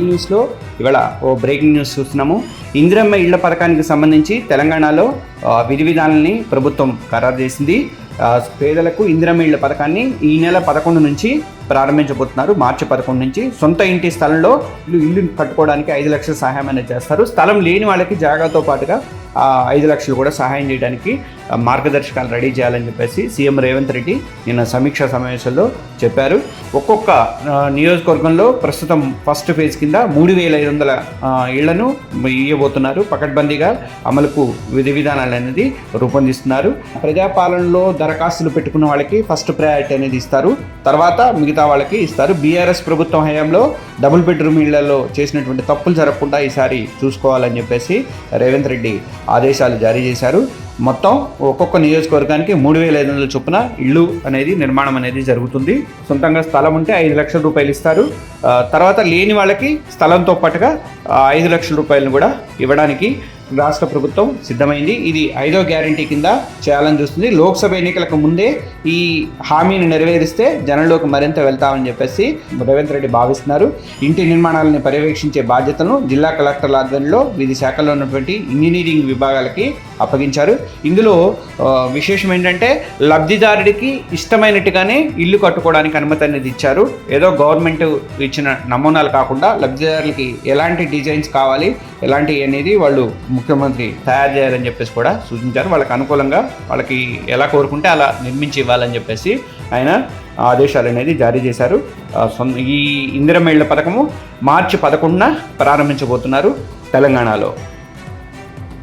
న్యూస్లో ఇవాళ ఓ breaking news చూస్తున్నాము. ఇందిరమ్మ ఇళ్ళ పథకానికి సంబంధించి తెలంగాణలో విధి విధానాలని ప్రభుత్వం ఖరారు చేసింది. పేదలకు ఇందిరమ్మ ఇళ్ళ పథకాన్ని ఈ నెల పదకొండు నుంచి ప్రారంభించబోతున్నారు. మార్చి పదకొండు నుంచి సొంత ఇంటి స్థలంలో ఇల్లు ఇల్లు కట్టుకోవడానికి ఐదు లక్షల సహాయం అనేది చేస్తారు. స్థలం లేని వాళ్ళకి జాగాతో పాటుగా ఐదు లక్షలు కూడా సహాయం చేయడానికి మార్గదర్శకాలు రెడీ చేయాలని చెప్పేసి సీఎం రేవంత్ రెడ్డి నిన్న సమీక్షా సమావేశంలో చెప్పారు. ఒక్కొక్క నియోజకవర్గంలో ప్రస్తుతం ఫస్ట్ ఫేజ్ కింద మూడు వేల ఐదు వందల ఇళ్ళను ఇవ్వబోతున్నారు పకడ్బందీగా అమలుకు విధి విధానాలు అనేది రూపొందిస్తున్నారు. ప్రజాపాలనలో దరఖాస్తులు పెట్టుకున్న వాళ్ళకి ఫస్ట్ ప్రయారిటీ అనేది ఇస్తారు. తర్వాత మిగతా వాళ్ళకి ఇస్తారు. బీఆర్ఎస్ ప్రభుత్వం హయాంలో డబుల్ బెడ్రూమ్ ఇళ్ళలో చేసినటువంటి తప్పులు జరగకుండా ఈసారి చూసుకోవాలని చెప్పేసి రేవంత్ రెడ్డి ఆదేశాలు జారీ చేశారు. మొత్తం ఒక్కొక్క నియోజకవర్గానికి మూడు వేల ఐదు వందల చొప్పున ఇళ్ళు అనేది నిర్మాణం అనేది జరుగుతుంది. సొంతంగా స్థలం ఉంటే ఐదు లక్షల రూపాయలు ఇస్తారు. తర్వాత లేని వాళ్ళకి స్థలంతో పాటుగా ఐదు లక్షల రూపాయలను కూడా ఇవ్వడానికి రాష్ట్ర ప్రభుత్వం సిద్ధమైంది. ఇది ఐదో గ్యారంటీ కింద చేయాలని చూస్తుంది. లోక్సభ ఎన్నికలకు ముందే ఈ హామీని నెరవేరిస్తే జనంలోకి మరింత వెళ్తామని చెప్పేసి రేవంత్ రెడ్డి భావిస్తున్నారు. ఇంటి నిర్మాణాలను పర్యవేక్షించే బాధ్యతను జిల్లా కలెక్టర్ల ఆధ్వర్యంలో వివిధ శాఖల్లో ఉన్నటువంటి ఇంజనీరింగ్ విభాగాలకి అప్పగించారు. ఇందులో విశేషం ఏంటంటే లబ్ధిదారుడికి ఇష్టమైనట్టుగానే ఇల్లు కట్టుకోవడానికి అనుమతి అనేది ఇచ్చారు. ఏదో గవర్నమెంట్ ఇచ్చిన నమూనాలు కాకుండా లబ్ధిదారులకి ఎలాంటి డిజైన్స్ కావాలి ఎలాంటి అనేది వాళ్ళు ముఖ్యమంత్రి తయారు చేయాలని చెప్పేసి కూడా సూచించారు. వాళ్ళకి అనుకూలంగా వాళ్ళకి ఎలా కోరుకుంటే అలా నిర్మించి ఇవ్వాలని చెప్పేసి ఆయన ఆదేశాలు అనేది జారీ చేశారు. ఈ ఇందిరమేళ్ళ పథకము మార్చి పదకొండున ప్రారంభించబోతున్నారు తెలంగాణలో.